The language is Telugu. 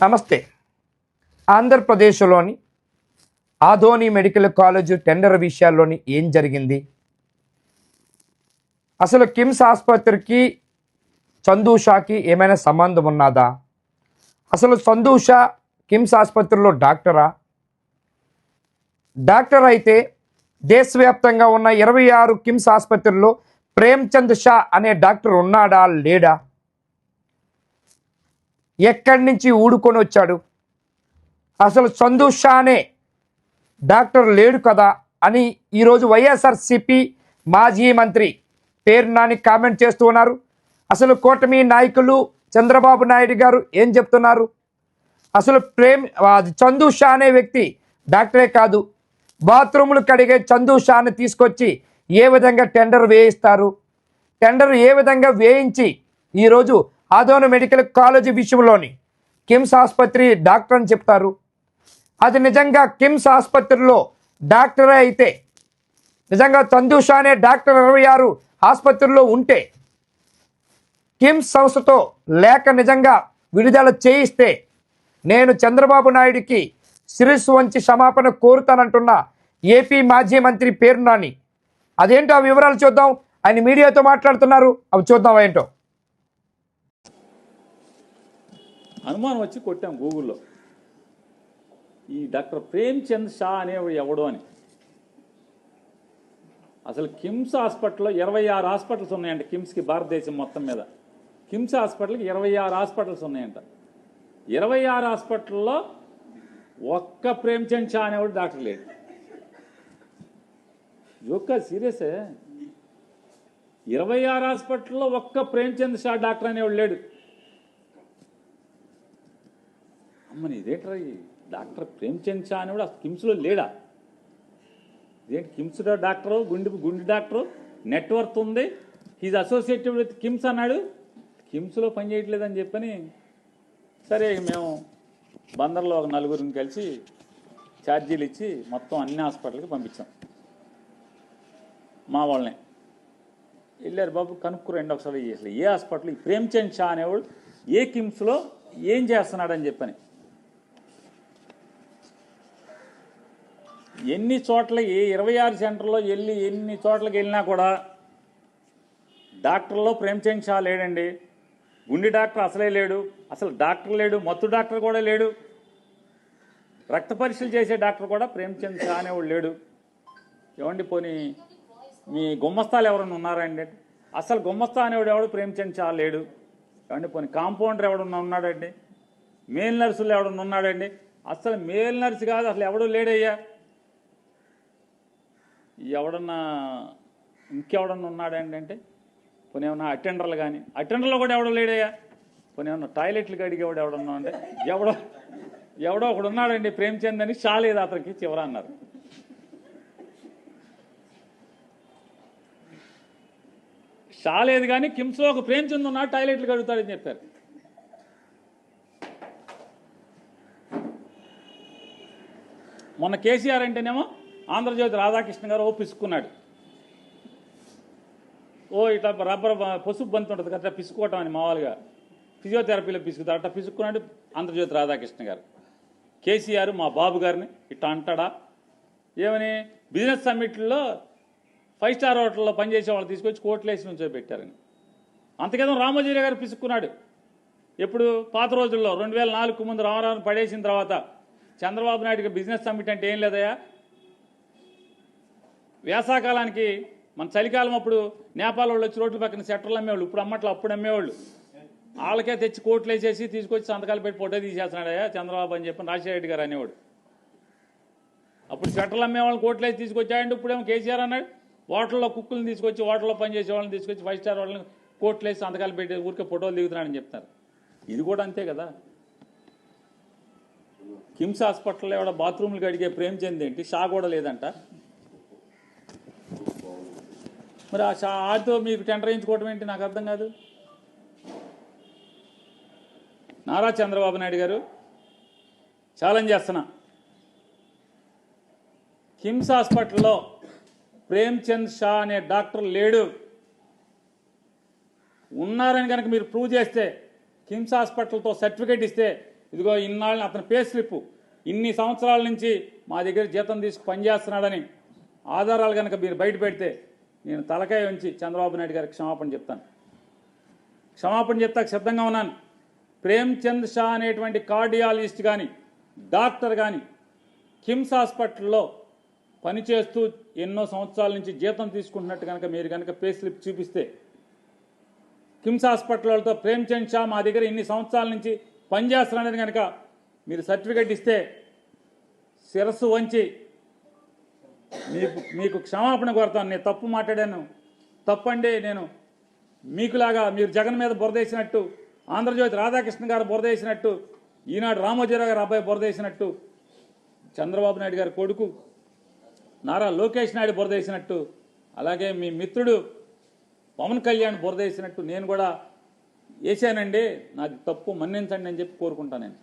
నమస్తే. ఆంధ్రప్రదేశ్లోని ఆధోని మెడికల్ కాలేజ్ టెండర్ విషయాల్లోని ఏం జరిగింది? అసలు కిమ్స్ ఆసుపత్రికి చందూషాకి ఏమైనా సంబంధం ఉన్నదా? అసలు చందూషా కిమ్స్ ఆసుపత్రిలో డాక్టరా? డాక్టర్ అయితే దేశవ్యాప్తంగా ఉన్న ఇరవై ఆరు కిమ్స్ ఆసుపత్రిలో ప్రేమ్చంద్ షా అనే డాక్టర్ ఉన్నాడా లేడా? ఎక్కడి నుంచి ఊడుకొని వచ్చాడు? అసలు చందు షానే డాక్టర్ లేడు కదా అని ఈరోజు వైఎస్ఆర్సిపి మాజీ మంత్రి పేరు నాని కామెంట్ చేస్తూ ఉన్నారు. అసలు కూటమి నాయకులు చంద్రబాబు నాయుడు గారు ఏం చెప్తున్నారు? అసలు ప్రేమ్ అది చందు షా అనే వ్యక్తి డాక్టరే కాదు. బాత్రూములు కడిగే చందు షాని తీసుకొచ్చి ఏ విధంగా టెండర్ వేయిస్తారు? టెండర్ ఏ విధంగా వేయించి ఈరోజు ఆదోన మెడికల్ కాలేజీ విషయంలోని కిమ్స్ ఆసుపత్రి డాక్టర్ అని చెప్తారు. అది నిజంగా కిమ్స్ ఆసుపత్రిలో డాక్టరే అయితే నిజంగా చందు అనే డాక్టర్ ఇరవై ఆరు ఆసుపత్రిలో ఉంటే కిమ్స్ సంస్థతో లేక నిజంగా విడుదల చేయిస్తే నేను చంద్రబాబు నాయుడికి శిరస్సు వంచి క్షమాపణ కోరుతానంటున్న ఏపీ మాజీ మంత్రి పేరు నాని అదేంటో ఆ వివరాలు చూద్దాం. ఆయన మీడియాతో మాట్లాడుతున్నారు. అవి చూద్దాం ఏంటో? అనుమానం వచ్చి కొట్టాం గూగుల్లో. ఈ డాక్టర్ ప్రేమ్చంద్ షా అనేవాడు ఎవడు అని. అసలు కిమ్స్ హాస్పిటల్లో ఇరవై ఆరు హాస్పిటల్స్ ఉన్నాయంట కిమ్స్కి భారతదేశం మొత్తం మీద. కిమ్స్ హాస్పిటల్కి ఇరవై ఆరు హాస్పిటల్స్ ఉన్నాయంట. ఇరవై ఆరు హాస్పిటల్లో ఒక్క ప్రేమ్చంద్ షా అనేవాడు డాక్టర్ లేడు. జోక్క సీరియసే ఇరవై ఆరు హాస్పిటల్లో ఒక్క ప్రేమ్చంద్ షా డాక్టర్ అనేవాడు లేడు. మరి ఇదేంట్రా డాక్టర్ ప్రేమ్చంద్ షా అని కూడా కిమ్స్లో లేడా? ఇదేంటి కిమ్స్ డాక్టరు? గుండె గుండె డాక్టరు? నెట్వర్క్ ఉంది? హీజ్ అసోసియేటెడ్ విత్ కిమ్స్ అన్నాడు. కిమ్స్లో పని చేయట్లేదని చెప్పని సరే మేము బందర్లో ఒక నలుగురిని కలిసి ఛార్జీలు ఇచ్చి మొత్తం అన్ని హాస్పిటల్కి పంపించాం. మా వాళ్ళని. వెళ్ళారు బాబు కనుక్కురండి ఒకసారి. అసలు ఏ హాస్పిటల్? ఈ ప్రేమ్చంద్ షా అనేవాడు ఏ కిమ్స్లో ఏం చేస్తున్నాడని చెప్పని. ఎన్ని చోట్ల ఏ ఇరవై ఆరు సెంటర్లో వెళ్ళి ఎన్ని చోట్లకి వెళ్ళినా కూడా డాక్టర్లో ప్రేమ్చంద్ షా లేడండి. గుండె డాక్టర్ అసలే లేడు. అసలు డాక్టర్ లేడు మత్తు డాక్టర్ కూడా లేడు. రక్త పరీక్షలు చేసే డాక్టర్ కూడా ప్రేమ్చంద్ షా అనేవాడు లేడు. ఏమండి పోనీ మీ గుమ్మస్తాలు ఎవరైనా ఉన్నారండి అసలు గుమ్మస్తా అనేవాడు ఎవడు? ప్రేమచంద్ షా లేడు. ఏమండి పోనీ కాంపౌండర్ ఎవడన్నా ఉన్నాడండి? మేల్ నర్సులు ఎవడన్నా ఉన్నాడండి? అసలు మేల్ నర్సు కాదు అసలు ఎవడు లేడయ్యా? ఎవడన్నా ఇంకెవడన్నా ఉన్నాడండి అంటే? పోనీ ఏమన్నా అటెండర్లు కానీ అటెండర్లు కూడా ఎవడో లేడయ్యా? పోనీ ఏమన్నా టాయిలెట్లు కడిగేవాడు ఎవడన్నా అంటే ఎవడో ఎవడో ఒకడు ఉన్నాడండి ప్రేమ్చంద్ అని చాలేదు అతనికి చివర అన్నారు. చాలేదు కానీ కిమ్స్లో ఒక ప్రేమ్చంద్ ఉన్నాడు టాయిలెట్లు కడుగుతాడని చెప్పారు. మొన్న కేసీఆర్ అంటేనేమో ఆంధ్రజ్యోతి రాధాకృష్ణ గారు ఓ పిసుకున్నాడు ఓ ఇట్లా రబ్బర్ పసుపు బంతి ఉంటుంది కదా పిసుకోవటం అని మామూలుగా. ఫిజియోథెరపీలో పిసుకుతారు అట్లా పిసుక్కున్నాడు ఆంధ్రజ్యోతి రాధాకృష్ణ గారు. కేసీఆర్ మా బాబు గారిని ఇట్లా అంటాడా? ఏమని? బిజినెస్ సమ్మిట్లో ఫైవ్ స్టార్ హోటల్లో పనిచేసే వాళ్ళు తీసుకొచ్చి కోట్లేసి నుంచో పెట్టారని. అంతకేదో రామోజీరావు గారు పిసుక్కున్నాడు. ఎప్పుడు పాత రోజుల్లో రెండు వేల నాలుగు ముందు రామారావుని పడేసిన తర్వాత చంద్రబాబు నాయుడుకి బిజినెస్ సమ్మిట్ అంటే ఏం లేదయా వేసాకాలానికి మన చలికాలం అప్పుడు నేపాల్ వాళ్ళు వచ్చి రోడ్ల పక్కన సెట్టర్లు అమ్మేవాళ్ళు. ఇప్పుడు అమ్మట్లు అప్పుడు అమ్మేవాళ్ళు. వాళ్ళకే తెచ్చి కోట్లు వేసేసి తీసుకొచ్చి సంతకాలు పెట్టి ఫోటో తీసేస్తున్నాడయ్యా చంద్రబాబు అని చెప్పి రాజశేఖర రెడ్డి గారు అనేవాడు. అప్పుడు సెట్టర్లు అమ్మేవాళ్ళని కోట్లు వేసి తీసుకొచ్చాయండి. ఇప్పుడేమో కేసీఆర్ అన్నాడు. హోటల్లో కుక్కులను తీసుకొచ్చి హోటల్లో పనిచేసే వాళ్ళని తీసుకొచ్చి ఫైవ్ స్టార్ వాళ్ళని కోట్లు వేసి సంతకాలు పెట్టి ఊరికే ఫోటోలు దిగుతున్నాడని చెప్తారు ఇది కూడా అంతే కదా? కిమ్స్ హాస్పిటల్లో ఎవడ బాత్రూమ్లు కడిగే ప్రేమ్చంద్ ఏంటి షా కూడా లేదంట. మరి ఆ షా ఆడితో మీకు టెండర్ వేయించుకోవడం ఏంటి? నాకు అర్థం కాదు. నారా చంద్రబాబు నాయుడు గారు ఛాలెంజ్ చేస్తున్నా. కిమ్స్ హాస్పిటల్లో ప్రేమ్చంద్ షా అనే డాక్టర్ లేడు. ఉన్నారని కనుక మీరు ప్రూవ్ చేస్తే కిమ్స్ హాస్పిటల్తో సర్టిఫికేట్ ఇస్తే ఇదిగో ఇన్నాళ్ళని అతని పే స్లిప్ ఇన్ని సంవత్సరాల నుంచి మా దగ్గర జీతం తీసుకు పనిచేస్తున్నాడని ఆధారాలు కనుక మీరు బయట పెడితే నేను తలకాయ ఉంచి చంద్రబాబు నాయుడు గారికి క్షమాపణ చెప్తాను. క్షమాపణ చెప్తాకు సిద్ధంగా ఉన్నాను. ప్రేమ్చంద్ షా అనేటువంటి కార్డియాలజిస్ట్ కానీ డాక్టర్ కానీ కిమ్స్ హాస్పిటల్లో పనిచేస్తూ ఎన్నో సంవత్సరాల నుంచి జీతం తీసుకుంటున్నట్టు కనుక మీరు కనుక పే స్లిప్ చూపిస్తే కిమ్స్ హాస్పిటల్ వాళ్ళతో ప్రేమ్చంద్ షా మా దగ్గర ఇన్ని సంవత్సరాల నుంచి పనిచేస్తున్నాడని కనుక మీరు సర్టిఫికెట్ ఇస్తే శిరస్సు వంచి మీకు మీకు క్షమాపణ కోరుతాను. నేను తప్పు మాట్లాడాను. తప్పండి నేను మీకులాగా మీరు జగన్ మీద బురదేసినట్టు ఆంధ్రజ్యోతి రాధాకృష్ణ గారు బురదేసినట్టు ఈనాడు రామోజీరావు గారు అబ్బాయి బురదేసినట్టు చంద్రబాబు నాయుడు గారి కొడుకు నారా లోకేష్ నాయుడు బురదేసినట్టు అలాగే మీ మిత్రుడు పవన్ కళ్యాణ్ బురదేసినట్టు నేను కూడా వేసానండి నాకు తప్పు మన్నించండి అని చెప్పి కోరుకుంటాను నేను.